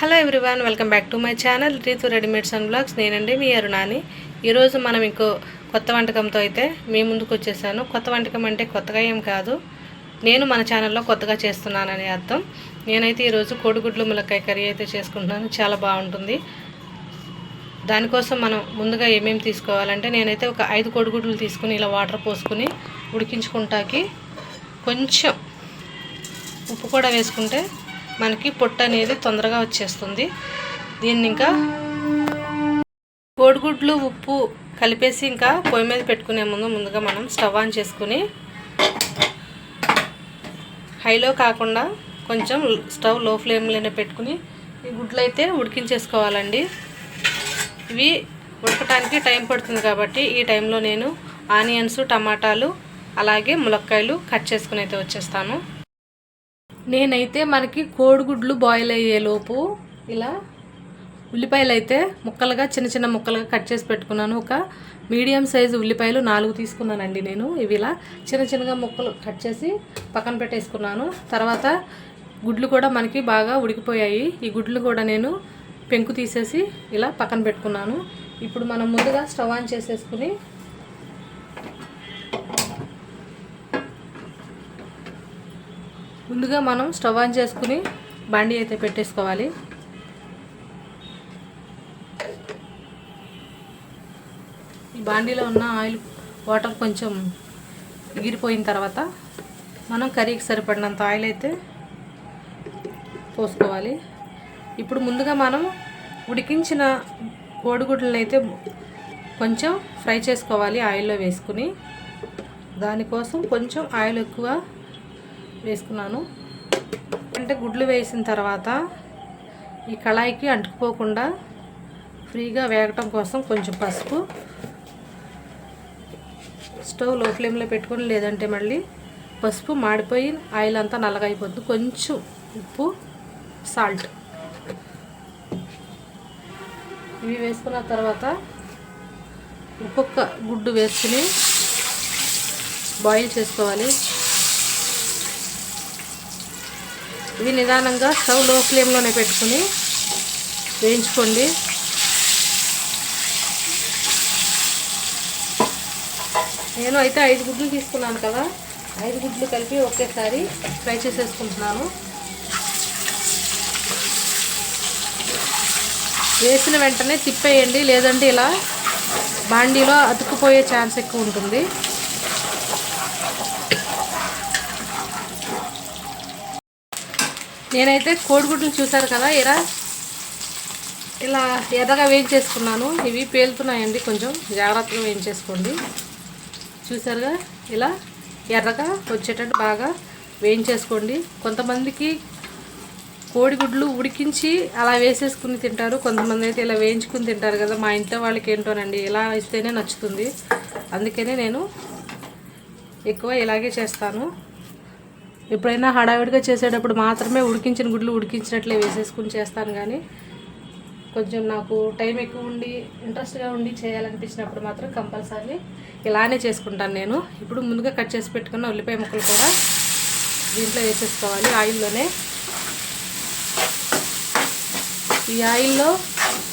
Hello everyone welcome back to my channel Ritu readymades and blogs. నేనండి మీ అరుణాని. ఈరోజు మనం ఇంకో కొత్త వంటకంతో అయితే మీ ముందుకు వచ్చేసాను. కొత్త వంటకం అంటే కొత్తగా ఏం కాదు. నేను మన ఛానల్లో కొత్తగా చేస్తున్నానని అర్థం. నేనైతే ఈరోజు కోడిగుడ్లు ములక్కాయ కర్రీ అయితే చేసుకుంటున్నాను. చాలా బాగుంటుంది. దానికోసం మనం ముందుగా ఏమేమి తీసుకోవాలంటే నేనైతే ఒక ఐదు కోడిగుడ్లు తీసుకుని ఇలా వాటర్ పోసుకుని ఉడికించుకుంటాకి కొంచెం ఉప్పు కూడా వేసుకుంటే మనకి పొట్టు అనేది తొందరగా వచ్చేస్తుంది. దీన్ని ఇంకా కోడిగుడ్లు ఉప్పు కలిపేసి ఇంకా పొయ్యి మీద పెట్టుకునే ముందు ముందుగా మనం స్టవ్ ఆన్ చేసుకుని హైలో కాకుండా కొంచెం స్టవ్లో ఫ్లేమ్లోనే పెట్టుకుని ఈ గుడ్లు అయితే ఉడికించేసుకోవాలండి. ఇవి ఉడకటానికి టైం పడుతుంది కాబట్టి ఈ టైంలో నేను ఆనియన్స్ టమాటాలు అలాగే ములక్కాయలు కట్ చేసుకుని అయితే వచ్చేస్తాను. నేనైతే మనకి కోడిగుడ్లు బాయిల్ అయ్యేలోపు ఇలా ఉల్లిపాయలు అయితే ముక్కలుగా చిన్న చిన్న ముక్కలుగా కట్ చేసి పెట్టుకున్నాను. ఒక మీడియం సైజు ఉల్లిపాయలు నాలుగు తీసుకున్నానండి నేను. ఇవి ఇలా చిన్న చిన్నగా ముక్కలు కట్ చేసి పక్కన పెట్టేసుకున్నాను. తర్వాత గుడ్లు కూడా మనకి బాగా ఉడికిపోయాయి. ఈ గుడ్లు కూడా నేను పెంకు తీసేసి ఇలా పక్కన పెట్టుకున్నాను. ఇప్పుడు మనం ముందుగా స్టవ్ ఆన్ చేసేసుకుని ముందుగా మనం స్టవ్ ఆన్ చేసుకుని బండి అయితే పెట్టేసుకోవాలి. ఈ బాండీలో ఉన్న ఆయిల్ వాటర్ కొంచెం ఎగిరిపోయిన తర్వాత మనం కర్రీకి సరిపడినంత ఆయిల్ అయితే పోసుకోవాలి. ఇప్పుడు ముందుగా మనం ఉడికించిన కోడిగుడ్లను అయితే కొంచెం ఫ్రై చేసుకోవాలి ఆయిల్లో వేసుకుని. దానికోసం కొంచెం ఆయిల్ ఎక్కువ వేసుకున్నాను. అంటే గుడ్లు వేసిన తర్వాత ఈ కళాయికి అంటుకుపోకుండా ఫ్రీగా వేగటం కోసం కొంచెం పసుపు స్టవ్లో ఫ్లేమ్లో పెట్టుకొని లేదంటే మళ్ళీ పసుపు మాడిపోయి ఆయిల్ అంతా నల్లగా అయిపోతుంది కొంచెం ఉప్పు సాల్ట్. ఇవి వేసుకున్న తర్వాత ఒక్కొక్క గుడ్డు వేసుకుని బాయిల్ చేసుకోవాలి. ఇది నిదానంగా స్టవ్లో ఫ్లేమ్లోనే పెట్టుకుని వేయించుకోండి. నేను అయితే ఐదు గుడ్లు తీసుకున్నాను కదా ఐదు గుడ్లు కలిపి ఒకేసారి ఫ్రై చేసేసుకుంటున్నాను. వేసిన వెంటనే తిప్పేయండి లేదంటే ఇలా బాండీలో అతుక్కుపోయే ఛాన్స్ ఎక్కువ ఉంటుంది. నేనైతే కోడిగుడ్లు చూసారు కదా ఇలా ఇలా ఎర్రగా వేయించేసుకున్నాను. ఇవి పేలుతున్నాయండి కొంచెం. జాగ్రత్తగా వేయించేసుకోండి. చూసారుగా ఇలా ఎర్రగా వచ్చేటట్టు బాగా వేయించేసుకోండి. కొంతమందికి కోడిగుడ్లు ఉడికించి అలా వేసేసుకుని తింటారు. కొంతమంది అయితే ఇలా వేయించుకుని తింటారు కదా. మా ఇంట్లో వాళ్ళకి ఏంటోనండి ఇలా ఇస్తేనే నచ్చుతుంది. అందుకనే నేను ఎక్కువ ఇలాగే చేస్తాను. ఎప్పుడైనా హడావిడిగా చేసేటప్పుడు మాత్రమే ఉడికించిన గుడ్లు ఉడికించినట్లే వేసేసుకుని చేస్తాను కానీ కొంచెం నాకు టైం ఎక్కువ ఉండి ఇంట్రెస్ట్గా ఉండి చేయాలనిపించినప్పుడు మాత్రం కంపల్సరీ ఇలానే చేసుకుంటాను నేను. ఇప్పుడు ముందుగా కట్ చేసి పెట్టుకున్న ఉల్లిపాయ ముక్కలు కూడా దీంట్లో వేసేసుకోవాలి ఆయిల్లోనే. ఈ ఆయిల్లో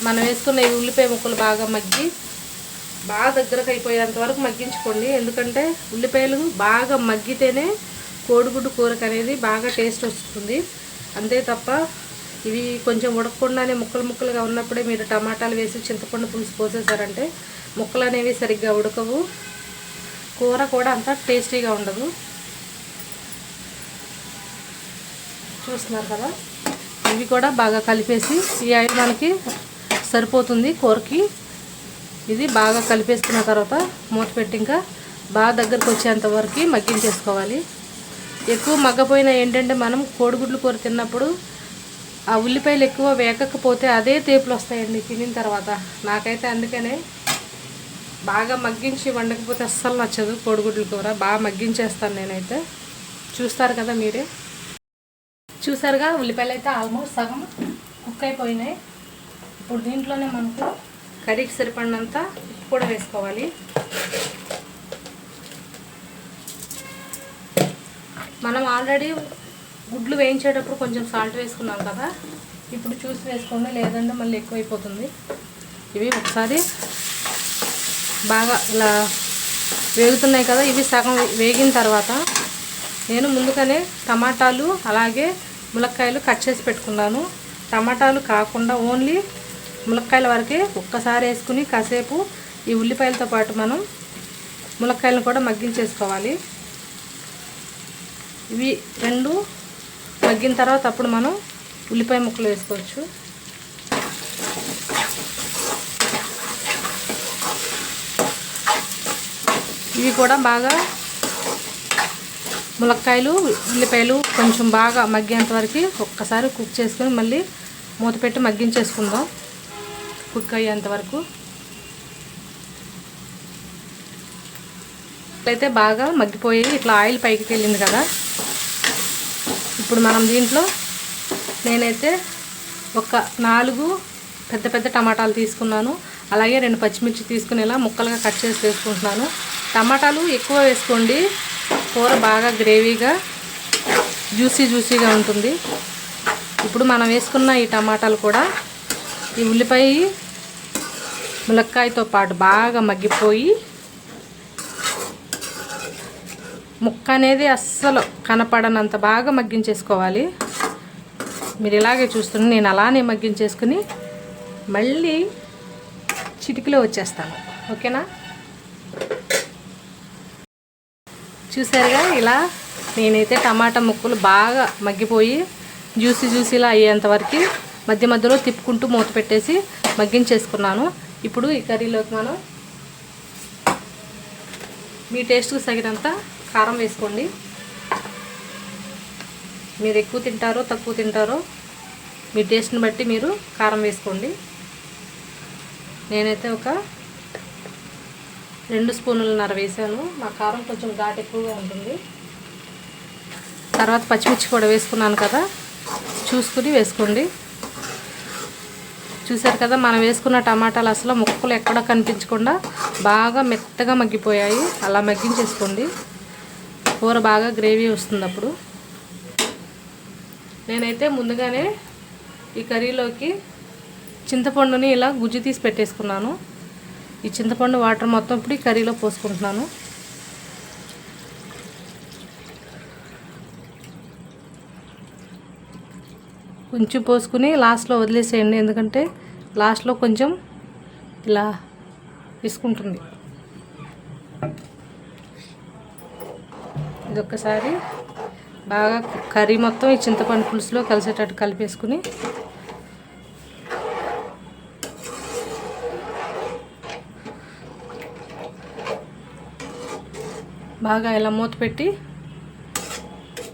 మనం వేసుకున్న ఈ ఉల్లిపాయ ముక్కలు బాగా మగ్గి బాగా దగ్గరకు అయిపోయేంత వరకు మగ్గించుకోండి. ఎందుకంటే ఉల్లిపాయలు బాగా మగ్గితేనే కోడిగుడ్డు కూరకు అనేది బాగా టేస్ట్ వస్తుంది. అంతే తప్ప ఇవి కొంచెం ఉడకకుండానే ముక్కలు ముక్కలుగా ఉన్నప్పుడే మీరు టమాటాలు వేసి చింతపండు పులుసు పోసేసారంటే ముక్కలు అనేవి సరిగ్గా ఉడకవు. కూర కూడా అంత టేస్టీగా ఉండదు. చూస్తున్నారు కదా? ఇవి కూడా బాగా కలిపేసి ఈ ఆయిల్ మనకి సరిపోతుంది కూరకి. ఇది బాగా కలిపేసుకున్న తర్వాత మూత పెట్టి ఇంకా బాగా దగ్గరకు వచ్చేంత వరకు మగ్గించేసుకోవాలి. ఎక్కువ మగ్గపోయిన ఏంటంటే మనం కోడిగుడ్లు కూర తిన్నప్పుడు ఆ ఉల్లిపాయలు ఎక్కువ వేగకపోతే అదే తేపులు వస్తాయండి తినిన తర్వాత. నాకైతే అందుకనే బాగా మగ్గించి వండకపోతే అస్సలు నచ్చదు కోడిగుడ్ల కూర. బాగా మగ్గించేస్తాను నేనైతే. చూస్తారు కదా మీరే. చూసారుగా ఉల్లిపాయలు అయితే ఆల్మోస్ట్ సగం కుక్ అయిపోయినాయి. ఇప్పుడు దీంట్లోనే మనకు కర్రీకి సరిపడినంత ఉప్పు కూడా వేసుకోవాలి. మనం ఆల్రెడీ గుడ్లు వేయించేటప్పుడు కొంచెం సాల్ట్ వేసుకున్నాం కదా. ఇప్పుడు చూసి వేసుకోండి లేదంటే మళ్ళీ ఎక్కువైపోతుంది. ఇవి ఒకసారి బాగా ఇలా వేగుతున్నాయి కదా ఇవి సగం వేగిన తర్వాత నేను ముందుగానే టమాటాలు అలాగే ములక్కాయలు కట్ చేసి పెట్టుకున్నాను. టమాటాలు కాకుండా ఓన్లీ ములక్కాయల వరకే ఒక్కసారి వేసుకుని కాసేపు ఈ ఉల్లిపాయలతో పాటు మనం ములక్కాయలను కూడా మగ్గించేసుకోవాలి. ఇవి రెండు మగ్గిన తర్వాత అప్పుడు మనం ఉల్లిపాయ ముక్కలు వేసుకోవచ్చు. ఇవి కూడా బాగా ములక్కాయలు ఉల్లిపాయలు కొంచెం బాగా మగ్గేంత వరకు ఒక్కసారి కుక్ చేసుకొని మళ్ళీ మూత పెట్టి మగ్గించేసుకుందాం. కుక్ అయ్యేంత వరకు. అయితే బాగా మగ్గిపోయి ఇట్లా ఆయిల్ పైకి వెళ్ళింది కదా. ఇప్పుడు మనం దీంట్లో నేనైతే ఒక నాలుగు పెద్ద పెద్ద టమాటాలు తీసుకున్నాను. అలాగే రెండు పచ్చిమిర్చి తీసుకునేలా ముక్కలుగా కట్ చేసి వేసుకుంటున్నాను. టమాటాలు ఎక్కువ వేసుకోండి. కూర బాగా గ్రేవీగా జ్యూసీ జ్యూసీగా ఉంటుంది. ఇప్పుడు మనం వేసుకున్న ఈ టమాటాలు కూడా ఈ ఉల్లిపాయ ములక్కాయతో పాటు బాగా మగ్గిపోయి ముక్క అనేది అస్సలు కనపడనంత బాగా మగ్గించేసుకోవాలి. మీరు ఇలాగే చూస్తున్న నేను అలానే మగ్గించేసుకుని మళ్ళీ చిటికలో వచ్చేస్తాను. ఓకేనా? చూసారుగా ఇలా నేనైతే టమాటా ముక్కలు బాగా మగ్గిపోయి జ్యూసీ జ్యూసీలా అయ్యేంత వరకు మధ్య మధ్యలో తిప్పుకుంటూ మూత పెట్టేసి మగ్గించేసుకున్నాను. ఇప్పుడు ఈ కర్రీలోకి మనం మీ టేస్ట్కి తగినంత కారం వేసుకోండి. మీరు ఎక్కువ తింటారో తక్కువ తింటారో మీ టేస్ట్ని బట్టి మీరు కారం వేసుకోండి. నేనైతే ఒక రెండు స్పూన్లన్నర వేసాను. మా కారం కొంచెం ఘాటు ఎక్కువగా ఉంటుంది. తర్వాత పచ్చిమిర్చి కూడా వేసుకున్నాను కదా చూసుకుని వేసుకోండి. చూసారు కదా మనం వేసుకున్న టమాటాలు అసలు ముక్కలు ఎక్కడ కనిపించకుండా బాగా మెత్తగా మగ్గిపోయాయి. అలా మగ్గించేసుకోండి. కూర బాగా గ్రేవీ వస్తుంది అప్పుడు నేనైతే ముందుగానే ఈ కర్రీలోకి చింతపండుని ఇలా గుజ్జు తీసి పెట్టేసుకున్నాను. ఈ చింతపండు వాటర్ మొత్తం ఇప్పుడు ఈ కర్రీలో పోసుకుంటున్నాను. కొంచెం పోసుకుని లాస్ట్లో వదిలేసేయండి ఎందుకంటే లాస్ట్లో కొంచెం ఇలా తీసుకుంటుంది ఇది ఒక్కసారి బాగా కర్రీ మొత్తం ఈ చింతపండు పులుసులో కలిసేటట్టు కలిపేసుకుని. బాగా ఇలా మూత పెట్టి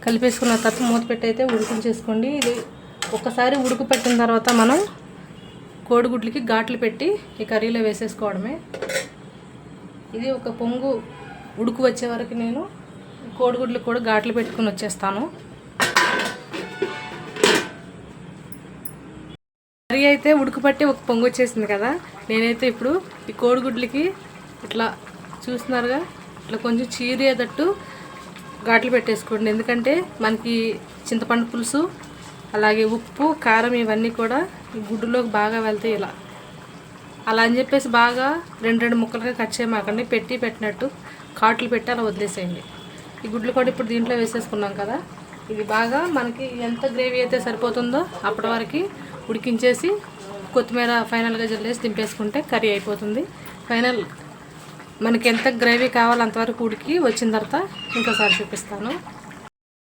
కలిపేసుకున్న తర్వాత మూత పెట్టి అయితే ఉడికించేసుకోండి. ఇది ఒకసారి ఉడుకు పెట్టిన తర్వాత మనం కోడిగుడ్లకి ఘాట్లు పెట్టి ఈ కర్రీలో వేసేసుకోవడమే. ఇది ఒక పొంగు ఉడుకు వచ్చే వరకు నేను కోడిగుడ్లు కూడా ఘాట్లు పెట్టుకుని వచ్చేస్తాను. కర్రీ అయితే ఉడుకుపట్టి ఒక పొంగు వచ్చేసింది కదా నేనైతే ఇప్పుడు ఈ కోడిగుడ్లకి ఇట్లా చూస్తున్నారుగా ఇట్లా కొంచెం చీరేటట్టు ఘాట్లు పెట్టేసుకోండి. ఎందుకంటే మనకి చింతపండు పులుసు అలాగే ఉప్పు కారం ఇవన్నీ కూడా గుడ్డులోకి బాగా వెళ్తాయి ఇలా. అలా అని చెప్పేసి బాగా రెండు రెండు ముక్కలుగా కట్ చేయమాకండి. పెట్టి పెట్టినట్టు కాట్లు పెట్టి అలా వదిలేసేయండి. ఈ గుడ్లు కూడా ఇప్పుడు దీంట్లో వేసేసుకున్నాం కదా. ఇది బాగా మనకి ఎంత గ్రేవీ అయితే సరిపోతుందో అప్పటి వరకు ఉడికించేసి కొత్తిమీర ఫైనల్గా జల్లేసి దింపేసుకుంటే కర్రీ అయిపోతుంది. ఫైనల్ మనకి ఎంత గ్రేవీ కావాలో అంతవరకు ఉడికి వచ్చిన తర్వాత ఇంకోసారి చూపిస్తాను.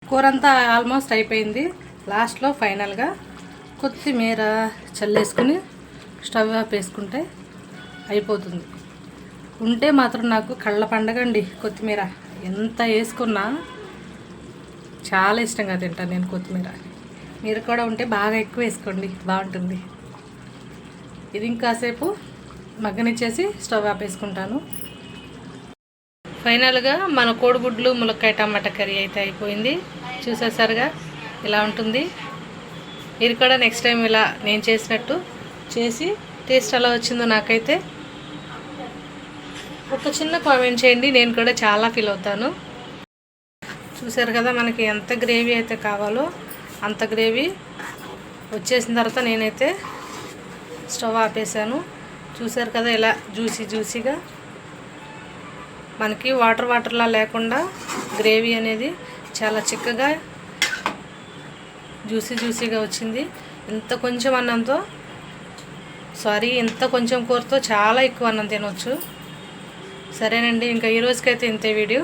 కూర అంతా ఆల్మోస్ట్ అయిపోయింది లాస్ట్లో ఫైనల్గా కొత్తిమీర చల్లేసుకుని స్టవ్ ఆపేసుకుంటే వేసుకుంటే అయిపోతుంది. ఉంటే మాత్రం నాకు కళ్ళ పండగ అండి కొత్తిమీర. ఎంత వేసుకున్నా చాలా ఇష్టంగా తింటాను నేను కొత్తిమీర. మీరు కూడా ఉంటే బాగా ఎక్కువ వేసుకోండి. బాగుంటుంది. ఇది ఇంకాసేపు మగ్గనిచ్చేసి స్టవ్ ఆపేసుకుంటాను ఫైనల్గా మన కోడిగుడ్లు ములక్కాయ టమాటా కర్రీ అయితే అయిపోయింది. చూసేసరిగా ఇలా ఉంటుంది. మీరు కూడా నెక్స్ట్ టైం ఇలా నేను చేసినట్టు చేసి టేస్ట్ ఎలా వచ్చిందో నాకైతే ఒక చిన్న కామెంట్ చేయండి నేను కూడా చాలా ఫీల్ అవుతాను. చూసారు కదా మనకి ఎంత గ్రేవీ అయితే కావాలో అంత గ్రేవీ వచ్చేసిన తర్వాత నేనైతే స్టవ్ ఆపేసాను చూసారు కదా ఇలా జ్యూసీ జ్యూసీగా మనకి వాటర్ వాటర్లా లేకుండా గ్రేవీ అనేది చాలా చిక్కగా జ్యూసీ జ్యూసీగా వచ్చింది. ఇంత కొంచెం అన్నంతో సారీ ఇంత కొంచెం కూరతో చాలా ఎక్కువ అన్నం తినొచ్చు. సరేనండి ఇంకా ఈ రోజుకైతే ఇంతే వీడియో.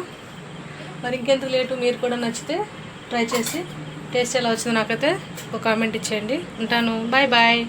మరి ఇంకెంత లేటు మీరు కూడా నచ్చితే ట్రై చేసి టేస్ట్ ఎలా వచ్చిందో నాకైతే ఒక కామెంట్ ఇచ్చేయండి. ఉంటాను. Bye bye.